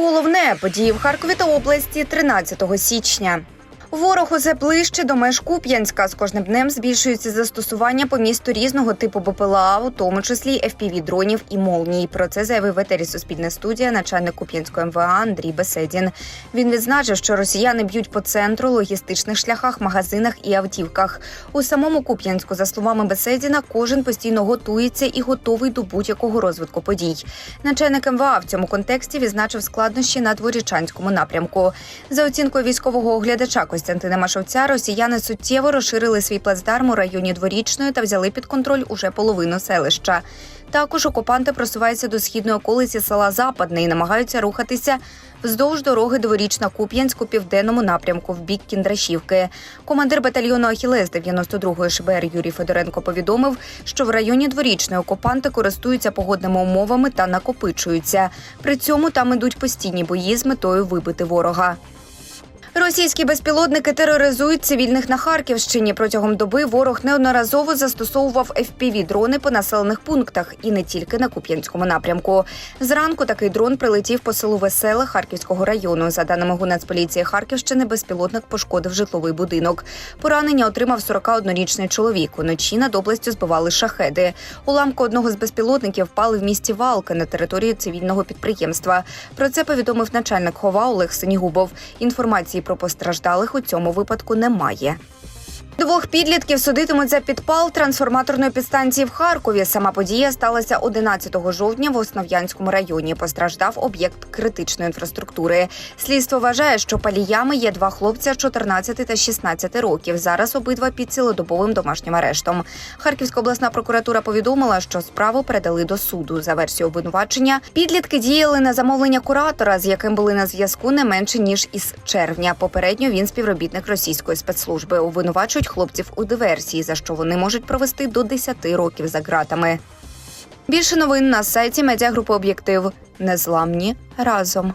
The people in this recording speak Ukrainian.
головне події в Харкові та області 13 січня. Ворог усе ближче до меж Куп'янська. З кожним днем збільшується застосування по місту різного типу БПЛА, у тому числі fpv дронів і молній. Про це заявив етері Суспільне студія, начальник Куп'янського МВА Андрій Беседін. Він відзначив, що росіяни б'ють по центру, логістичних шляхах, магазинах і автівках. У самому Куп'янську, за словами Беседіна, кожен постійно готується і готовий до будь-якого розвитку подій. Начальник МВА в цьому контексті відзначив складнощі на дворічанському напрямку. За оцінкою військового оглядача Костянтина Машовця, росіяни суттєво розширили свій плацдарм у районі дворічної та взяли під контроль уже половину селища. Також окупанти просуваються до східної околиці села Западне і намагаються рухатися вздовж дороги дворічна Куп'янськ у південному напрямку в бік Кіндрашівки. Командир батальйону Ахілес 92-ї ШБР Юрій Федоренко повідомив, що в районі дворічної окупанти користуються погодними умовами та накопичуються. При цьому там ідуть постійні бої з метою вибити ворога. Російські безпілотники тероризують цивільних на Харківщині. Протягом доби ворог неодноразово застосовував fpv дрони по населених пунктах і не тільки на Куп'янському напрямку. Зранку такий дрон прилетів по селу Веселе Харківського району. За даними Гунацполіції Харківщини, безпілотник пошкодив житловий будинок. Поранення отримав 41-річний чоловік. Уночі над областю збивали шахеди. Уламки одного з безпілотників впали в місті Валки на території цивільного підприємства. Про це повідомив начальник хова Олег Синігубов. Про постраждалих у цьому випадку немає. Двох підлітків судитимуть за підпал трансформаторної підстанції в Харкові. Сама подія сталася 11 жовтня в Основ'янському районі. Постраждав об'єкт критичної інфраструктури. Слідство вважає, що паліями є два хлопця 14 та 16 років. Зараз обидва під цілодобовим домашнім арештом. Харківська обласна прокуратура повідомила, що справу передали до суду. За версією обвинувачення підлітки діяли на замовлення куратора, з яким були на зв'язку не менше ніж із червня. Попередньо він співробітник російської спецслужби. Обвинувачують хлопців у диверсії, за що вони можуть провести до 10 років за ґратами. Більше новин на сайті медіагрупи Об'єктив. Незламні разом.